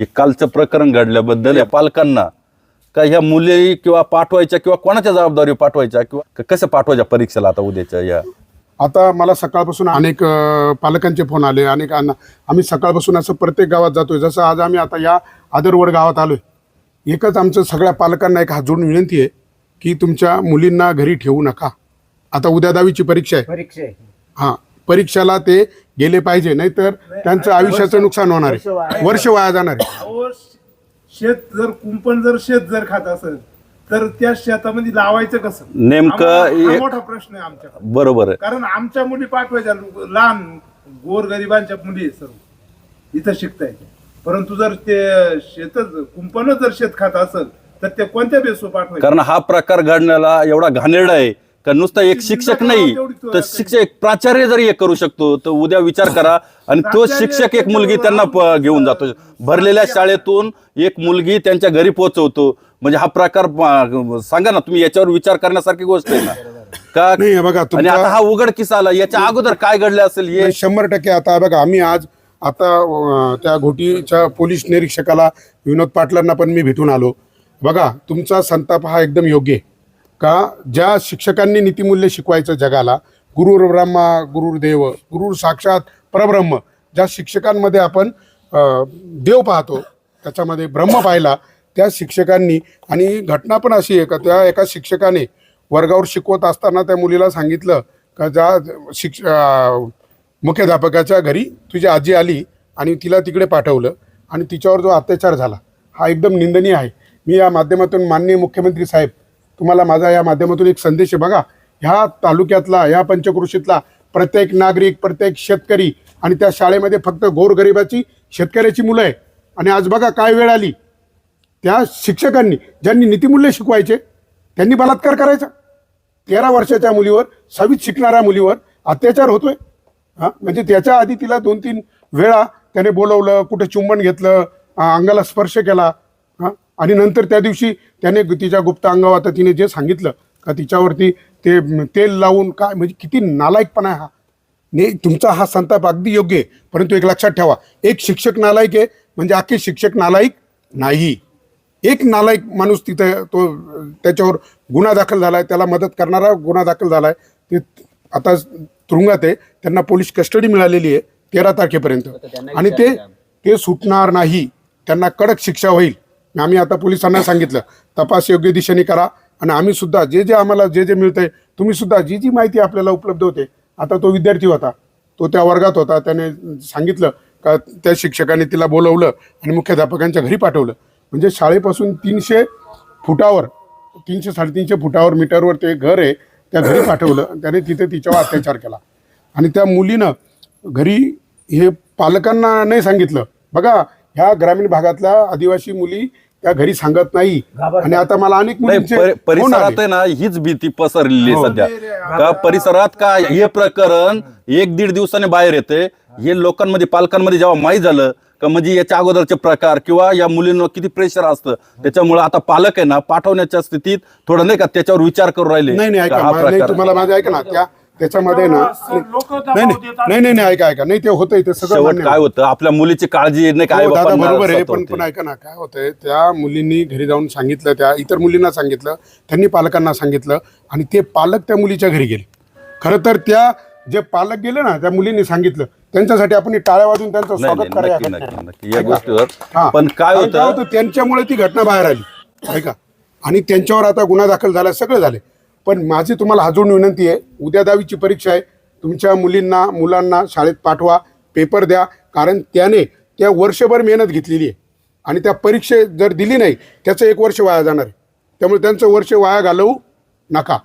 हे कालचं प्रकरण घडल्याबद्दल या पालकांना का ह्या मुली किंवा पाठवायच्या किंवा कोणाच्या जबाबदारी पाठवायच्या किंवा कसं पाठवायच्या परीक्षेला आता उद्याच्या या? आता मला सकाळपासून अनेक पालकांचे फोन आले अनेक आम्ही सकाळपासून असं प्रत्येक गावात जातोय. जसं आज आम्ही आता या आदरवड गावात आलोय. एकच आमचं सगळ्या पालकांना एक हात जोडून विनंती आहे की तुमच्या मुलींना घरी ठेवू नका. आता उद्या दहावीची परीक्षा आहे. परीक्षा आहे. हां. परीक्षाला ते गेले पाहिजे नाहीतर त्यांचं आयुष्याचं नुकसान होणार आहे. वर्ष वाया जाणार आहे. अहो, शेत जर कुंपण जर शेत जर खात असेल तर त्या शेतामध्ये लावायचं कसं? नेमकं आम्हाला हा हे- मोठा प्रश्न आहे आमच्याकडे. बरोबर आहे. कारण आमच्या मुली पाठवायच्या लहान गोरगरिबांच्या मुली आहे सर्व. इथं शिकता येते परंतु जर ते शेतच कुंपणच जर शेत खात असेल तर ते कोणत्या बेसवर पाठवायचे? कारण हा प्रकार घडण्याला एवढा घाणेरडा आहे. का नुसता एक शिक्षक नाही तर शिक्षक प्राचार्य जरी एक करू शकतो तर उद्या विचार करा. आणि तो शिक्षक एक मुलगी त्यांना प- घेऊन जातो. भरलेल्या शाळेतून एक मुलगी त्यांच्या घरी पोहोचवतो. म्हणजे हा प्रकार सांगा ना तुम्ही याच्यावर विचार करण्यासारखी गोष्ट आहे ना? का? नाही, हे बघा, आणि आता हा उघड किस्सा आला. याच्या अगोदर काय घडलं असेल हे? शंभर टक्के आता बघा आम्ही आज आता त्या घोटीच्या पोलीस निरीक्षकाला विनोद पाटलांना पण मी भेटून आलो. बघा तुमचा संताप हा एकदम योग्य आहे. का ज्या शिक्षकांनी नीतिमूल्य शिकवायचं जगाला गुरुर ब्रह्मा गुरुर्देव गुरुर साक्षात परब्रह्म ज्या शिक्षकांमध्ये आपण देव पाहतो त्याच्यामध्ये ब्रह्म पाहिला त्या शिक्षकांनी आणि घटना पण अशी आहे का त्या एका शिक्षकाने वर्गावर शिकवत असताना त्या मुलीला सांगितलं का ज्या शिक्ष मुख्याध्यापकाच्या घरी तुझी आजी आली आणि तिला तिकडे पाठवलं आणि तिच्यावर जो अत्याचार झाला हा एकदम निंदनीय आहे. मी या माध्यमातून माननीय मुख्यमंत्री साहेब तुम्हाला माझा या माध्यमातून एक संदेश आहे. बघा ह्या तालुक्यातला ह्या पंचक्रोशीतला प्रत्येक नागरिक प्रत्येक शेतकरी आणि त्या शाळेमध्ये फक्त गोरगरिबाची शेतकऱ्याची मुलं आहे. आणि आज बघा काय वेळ आली. त्या शिक्षकांनी ज्यांनी नीतिमूल्य शिकवायचे त्यांनी बलात्कार करायचा. तेरा वर्षाच्या मुलीवर सहावीत शिकणाऱ्या मुलीवर अत्याचार होतोय. हां म्हणजे त्याच्या आधी तिला दोन तीन वेळा त्याने बोलवलं कुठे चुंबन घेतलं अंगाला स्पर्श केला आणि नंतर त्या दिवशी त्याने तिच्या गुप्त अंगावर आता तिने जे सांगितलं का तिच्यावरती ते तेल लावून काय म्हणजे किती नालायकपणा आहे हा. नाही तुमचा हा संताप अगदी योग्य आहे परंतु एक लक्षात ठेवा एक शिक्षक नालायक आहे म्हणजे अख्खे शिक्षक नालायक नाही. एक नालायक माणूस तिथे तो त्याच्यावर गुन्हा दाखल झालाय त्याला मदत करणारा गुन्हा दाखल झालाय ते आता तुरुंगात आहे त्यांना पोलीस कस्टडी मिळालेली आहे तेरा तारखेपर्यंत. आणि ते ते सुटणार नाही त्यांना कडक शिक्षा होईल. आम्ही आता पोलिसांना सांगितलं तपास योग्य दिशेने करा आणि आम्ही सुद्धा जे जे आम्हाला जे जे मिळतंय तुम्ही सुद्धा जी जी माहिती आपल्याला उपलब्ध होते आता तो विद्यार्थी होता तो त्या वर्गात होता त्याने सांगितलं का त्या शिक्षकाने तिला बोलवलं आणि मुख्याध्यापकांच्या घरी पाठवलं. म्हणजे शाळेपासून तीनशे फुटावर तीनशे साडेतीनशे फुटावर मीटरवर ते घर आहे त्या घरी पाठवलं त्याने तिथे तिच्यावर अत्याचार केला. आणि त्या मुलीनं घरी हे पालकांना नाही सांगितलं. बघा ह्या ग्रामीण भागातल्या आदिवासी मुली त्या घरी सांगत नाही. आणि आता मला अनेक मुलींचे आले. परिसरात आहे ना हीच भीती पसरलेली आहे हो. सध्या. का परिसरात का हे प्रकरण एक दीड दिवसाने बाहेर येते. हे लोकांमध्ये पालकांमध्ये जेव्हा माहीत झालं का म्हणजे याच्या अगोदरचे प्रकार किंवा या मुलींवर किती प्रेशर असतं त्याच्यामुळे आता पालक आहे ना पाठवण्याच्या स्थितीत थोडं नाही का त्याच्यावर विचार करू राहिले. नाही नाही का ऐका हा मा- नाही प्रकार तुम्हाला माझं ऐका ना त्या त्याच्यामध्ये ना नाही नाही. नाही नाही नाही ऐका ऐका. नाही ते होतंय ते सगळं शेवट मान्य काय आहे. होतं? आपल्या मुलीची काळजी नाही काय हो, दादा बरोबर आहे पण पण ऐका ना काय होतंय? त्या मुलींनी घरी जाऊन सांगितलं त्या इतर मुलींना सांगितलं त्यांनी पालकांना सांगितलं आणि ते पालक त्या मुलीच्या घरी गेले. खरं तर त्या जे पालक गेले ना त्या मुलींनी सांगितलं. त्यांच्यासाठी आपण हे टाळ्या वाजून त्यांचं स्वागत करूया. नक्की का? नक्की नक्की. या ऐका. गोष्टीवर. हा. पण काय होतं? त्यांच्यामुळे ती घटना बाहेर आली. ऐका. आणि त्यांच्यावर आता गुन्हा दाखल झाला सगळं झाले पण माझी तुम्हाला अजून विनंती आहे उद्या दहावीची परीक्षा आहे तुमच्या मुलींना मुलांना शाळेत पाठवा पेपर द्या कारण त्याने त्या वर्षभर मेहनत घेतलेली आहे. आणि त्या परीक्षे जर दिली नाही त्याचं एक वर्ष वाया जाणार आहे. त्यामुळे त्यांचं वर्ष वाया घालवू नका.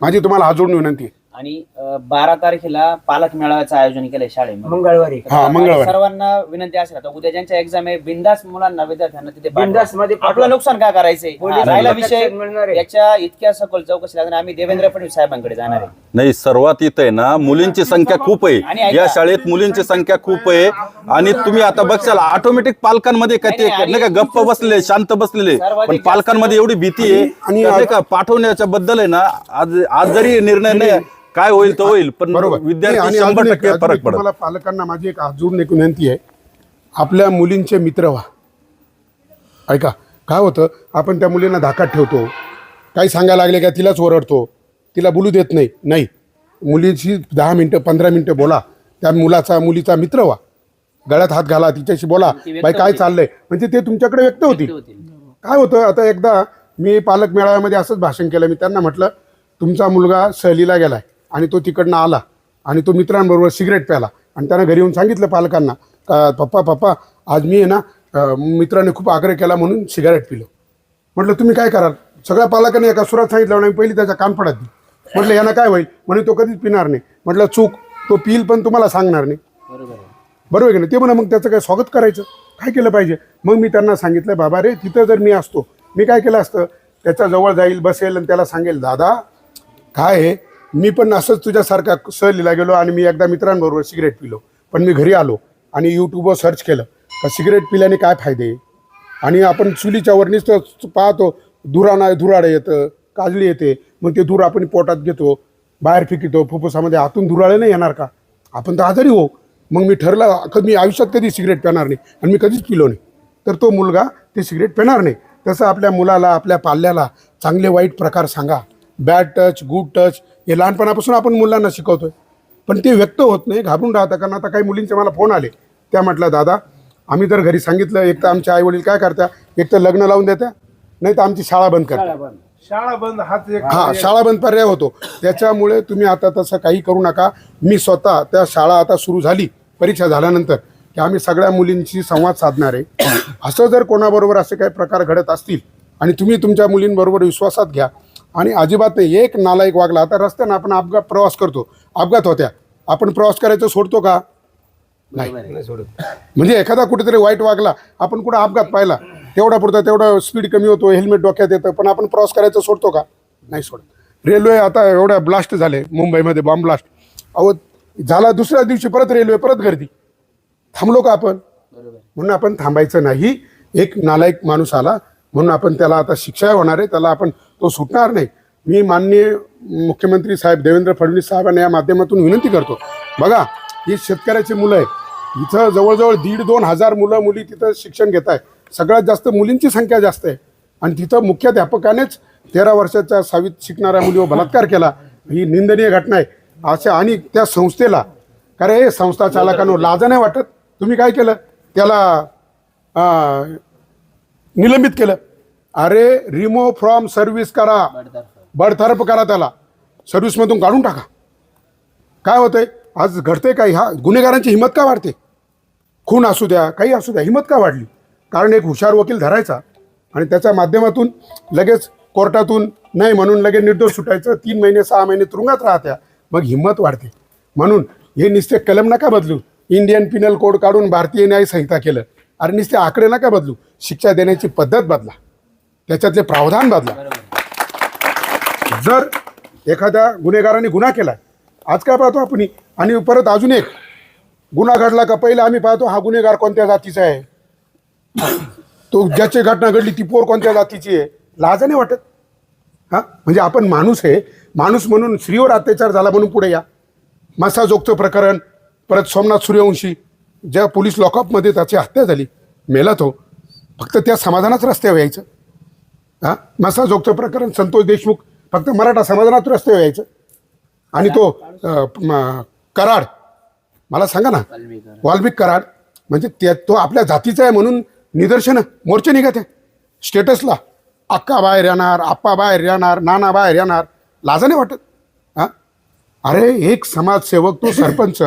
माझी तुम्हाला अजून विनंती आहे. आणि अ, बारा तारखेला पालक मेळाव्याचं आयोजन केलंय शाळेमध्ये. मंगळवारी. हा. सर्वांना विनंती असेल आता उद्या ज्यांच्या एक्झाम आहे बिंदास मुलांना विद्यार्थ्यांना तिथे पाठवा. बिनधास्त मध्ये. आपलं नुकसान काय करायचंय? पोलीस हा, राहिला विषय मिळणार आहे. याच्या इतक्या सखोल चौकशी लागणार आम्ही देवेंद्र फडणवीस साहेबांकडे जाणार आहे. नाही सर्वात इथं आहे ना मुलींची संख्या खूप आणि आहे ऐका- या शाळेत मुलींची संख्या खूप आहे. आणि तुम्ही आता बघशाल ऑटोमॅटिक पालकांमध्ये काय ते नाही, का गप्प बसलेले शांत बसलेले. सर्वाधिक पण जास्त- पालकांमध्ये एवढी भीती आहे. आणि- का नाही का पाठवण्याच्या बद्दल आहे ना आज आज जरी निर्णय नाही काय होईल तर होईल पण बरोबर. विद्यार्थी आणि शंभर अजून एक- टक्के अजून फरक एक पडत. तुम्हाला पालकांना माझी एक अजून एक विनंती आहे. आपल्या मुलींचे मित्र व्हा. ऐका काय होतं आपण त्या मुलींना धाकात ठेवतो. काही सांगायला लागले का तिलाच ओरडतो. तिला बोलू देत नाही. नाही. मुलीची दहा मिनटं पंधरा मिनटं बोला. त्या मुलाचा मुलीचा मित्र व्हा. गळ्यात हात घाला तिच्याशी बोला. बाई काय. चाललंय? म्हणजे ते तुमच्याकडे व्यक्त होती. होतील. काय होतं आता एकदा मी पालक मेळाव्यामध्ये असंच भाषण केलं. मी त्यांना म्हटलं तुमचा मुलगा सहलीला गेलाय. आणि तो तिकडनं आला आणि तो मित्रांबरोबर सिगरेट प्याला. आणि त्यानं घरी येऊन सांगितलं पालकांना का पप्पा पप्पा आज मी आहे ना मित्राने खूप आग्रह केला म्हणून सिगारेट पिलो. म्हटलं तुम्ही काय कराल? सगळ्या पालकांनी एका सुरात सांगितलं आणि पहिली त्याच्या कानफडात दिली म्हटलं यानं काय होईल? म्हणे तो कधीच पिणार नाही. म्हटलं चूक तो पिईल पण तुम्हाला सांगणार नाही. बरोबर आहे. बरोबर आहे की नाही? ते म्हणा मग त्याचं काय स्वागत करायचं? काय केलं पाहिजे? मग मी त्यांना सांगितलं बाबा रे तिथं जर मी असतो मी काय केलं असतं? त्याच्याजवळ जाईल बसेल आणि त्याला सांगेल दादा काय आहे? मी पण असंच तुझ्यासारखा सहलीला गेलो आणि मी एकदा मित्रांबरोबर सिगरेट पिलो. पण मी घरी आलो आणि यूट्यूबवर सर्च केलं का सिगरेट पिल्याने काय फायदे? आणि आपण चुलीच्या वरणीच पाहतो धुराणा धुराडं येतं काजळी येते मग ते धूर आपण पोटात घेतो बाहेर फिकितो फुफ्फुसामध्ये आतून धुराळे नाही येणार का? आपण तर आजारी हो. मग मी ठरलं कधी मी आयुष्यात कधी सिगरेट पिणार नाही आणि मी कधीच पिलो नाही. तर तो मुलगा ते सिगरेट पिणार नाही. तसं आपल्या मुलाला आपल्या पाल्याला चांगले वाईट प्रकार सांगा. बॅड टच गुड टच हे लहानपणापासून आपण मुलांना शिकवतोय. पण ते व्यक्त होत नाही घाबरून राहतं कारण आता काही मुलींचे मला फोन आले. त्या म्हटलं दादा आम्ही तर घरी सांगितलं एक तर आमचे आईवडील काय करता एक तर लग्न लावून देत्या नाही तर आमची शाळा बंद करता शाळा बंद. हाच एक हा शाळा बंद पर्याय होतो. त्याच्यामुळे तुम्ही आता तसं काही करू नका. मी स्वतः त्या शाळा आता सुरू झाली परीक्षा झाल्यानंतर की आम्ही सगळ्या मुलींशी संवाद साधणार. आहे असं जर कोणाबरोबर असे काही प्रकार घडत असतील आणि तुम्ही तुमच्या मुलींबरोबर विश्वासात घ्या आणि अजिबात नाही. एक नालायक वागला आता रस्त्यानं आपण अपघात प्रवास करतो. अपघात होत्या. आपण प्रवास करायचं सोडतो का? म्हणजे एखादा कुठेतरी वाईट वागला. आपण कुठं अपघात पाहिला? तेवढा पुरता तेवढा स्पीड कमी होतो. हेल्मेट डोक्यात येतं. पण आपण प्रवास करायचं सोडतो का? नाही सोडत. रेल्वे आता एवढ्या ब्लास्ट झाले. मुंबईमध्ये बॉम्ब ब्लास्ट अहो झाला दुसऱ्या दिवशी परत रेल्वे परत गर्दी. थांबलो का आपण? म्हणून आपण थांबायचं नाही. एक नालायक माणूस आला. म्हणून आपण त्याला आता शिक्षा होणार आहे. त्याला आपण तो सुटणार नाही. मी माननीय मुख्यमंत्री साहेब देवेंद्र फडणवीस साहेबांना या माध्यमातून विनंती करतो. बघा ही शेतकऱ्याची मुलं आहे इथं जवळजवळ दीड दोन हजार मुलं मुली तिथं शिक्षण घेत आहे सगळ्यात जास्त मुलींची संख्या जास्त आहे. आणि तिथं मुख्याध्यापकानेच तेरा वर्षाच्या सावीत शिकणाऱ्या मुलीवर हो बलात्कार केला. ही निंदनीय घटना आहे. अशा आणि त्या संस्थेला कारण हे संस्था चालकांवर लाज नाही वाटत. तुम्ही काय केलं? त्याला निलंबित केलं. अरे रिमूव्ह फ्रॉम सर्व्हिस करा. बडतर्फ. करा त्याला. सर्व्हिसमधून काढून टाका. काय होतंय? आज घडते काय? ह्या गुन्हेगारांची हिंमत का वाढते? खून असू द्या काही असू द्या हिंमत का वाढली? कारण एक हुशार वकील धरायचा आणि त्याच्या माध्यमातून लगेच कोर्टातून नाही म्हणून लगेच निर्दोष सुटायचं तीन महिने सहा महिने तुरुंगात राहत्या मग हिंमत वाढते. म्हणून हे नुसते कलम नका बदलू. इंडियन पिनल कोड काढून भारतीय न्याय संहिता केलं. अरे नुसते आकडे नका बदलू. शिक्षा देण्याची पद्धत बदला. त्याच्यातले प्रावधान बदला. जर एखाद्या गुन्हेगाराने गुन्हा केला आज काय पाहतो आपण? आणि परत अजून एक गुन्हा घडला का? पहिला आम्ही पाहतो हा गुन्हेगार कोणत्या जातीचा आहे? तो ज्याची घटना घडली ती पोर कोणत्या जातीची आहे? लाज नाही वाटत. हा? म्हणजे आपण माणूस आहे माणूस म्हणून स्त्रीवर अत्याचार झाला म्हणून पुढे या. मसाजोगचं प्रकरण परत सोमनाथ सूर्यवंशी ज्या पोलीस लॉकअपमध्ये त्याची हत्या झाली मेला तो. फक्त त्या समाधानाच रस्त्यावर यायचं. हा? मसाजोगचं प्रकरण संतोष देशमुख फक्त मराठा समाधानात रस्त्यावर यायचं. आणि तो कराड मला सांगा ना वाल्मिक कराड म्हणजे त्या तो आपल्या जातीचा आहे म्हणून निदर्शनं मोर्चे निघत आहे स्टेटसला अक्का बाहेर येणार आप्पा बाहेर येणार नाना बाहेर येणार लाजा नाही वाटत. हां? अरे एक समाजसेवक तो सरपंच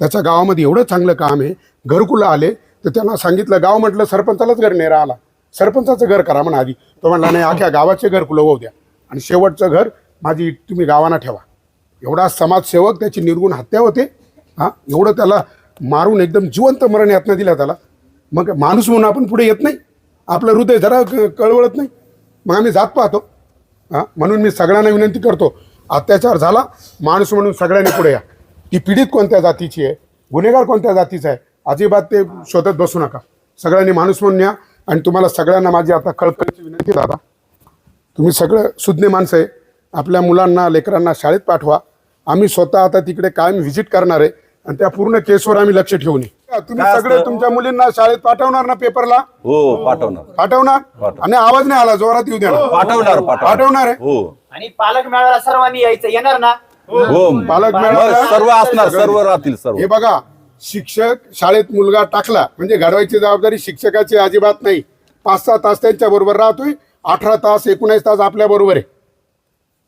त्याच्या गावामध्ये एवढं चांगलं काम आहे घरकुलं आले तर त्यांना सांगितलं गाव म्हटलं सरपंचालाच घर नेरा आला सरपंचाचं घर करा म्हणा आधी. तो म्हणला नाही अख्या गावाचे घर होऊ द्या. आणि शेवटचं घर माझी तुम्ही गावांना ठेवा. एवढा समाजसेवक त्याची निर्गुण हत्या होते. हां एवढं त्याला मारून एकदम जिवंत मरण यातना दिला त्याला. मग माणूस म्हणून आपण पुढे येत नाही. आपलं हृदय जरा कळवळत नाही. मग आम्ही जात पाहतो. हां म्हणून मी सगळ्यांना विनंती करतो. अत्याचार झाला माणूस म्हणून सगळ्यांनी पुढे या. ती पीडित कोणत्या जातीची आहे? गुन्हेगार कोणत्या जातीचा आहे? अजिबात ते शोधत बसू नका. सगळ्यांनी माणूस म्हणून या. आणि तुम्हाला सगळ्यांना माझी आता कळकळीची विनंती दादा. तुम्ही सगळं सुज्ञ माणसं आहे. आपल्या मुलांना लेकरांना शाळेत पाठवा. आम्ही स्वतः आता तिकडे कायम व्हिजिट करणार आहे. आणि त्या पूर्ण केसवर आम्ही लक्ष ठेवून ये तुम्ही सगळे? तुमच्या मुलींना शाळेत पाठवणार ना पेपरला? हो पाठवणार. पाठवणार? पाठव. आणि आवाज नाही आला जोरात येऊ देणार पाठवणार पाठवणार. पाठवणार आहे. हो. आणि पालक मेळाव्याला सर्वांनी यायचं येणार ना? हो. पालक मेळाव्याला सर्व असणार सर्व राहतील सर्व. हे बघा शिक्षक शाळेत मुलगा टाकला म्हणजे घडवायची जबाबदारी शिक्षकाची अजिबात नाही. पाच सहा तास त्यांच्या बरोबर राहतोय अठरा तास एकोणीस तास आपल्या बरोबर आहे.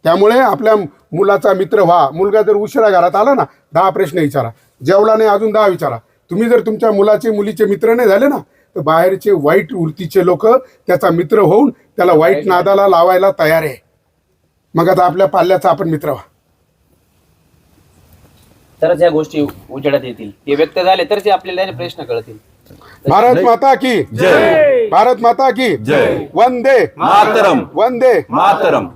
त्यामुळे आपल्या मुलाचा मित्र व्हा. मुलगा जर उशिरा घरात आला ना दहा प्रश्न विचारा. जेवला नाही अजून दहा विचारा. तुम्ही जर तुमच्या मुलाचे मुलीचे मित्र नाही झाले ना तर बाहेरचे वाईट वृत्तीचे लोक त्याचा मित्र होऊन त्याला वाईट नादाला लावायला तयार आहे. मग आता आपल्या पाल्याचा आपण मित्र व्हा. तरच या गोष्टी उजेडात येतील. हे व्यक्त झाले तर ते आपल्याला प्रश्न कळतील. भारत माता की जय. भारत माता की जय. वंदे मातरम. वंदे मातरम.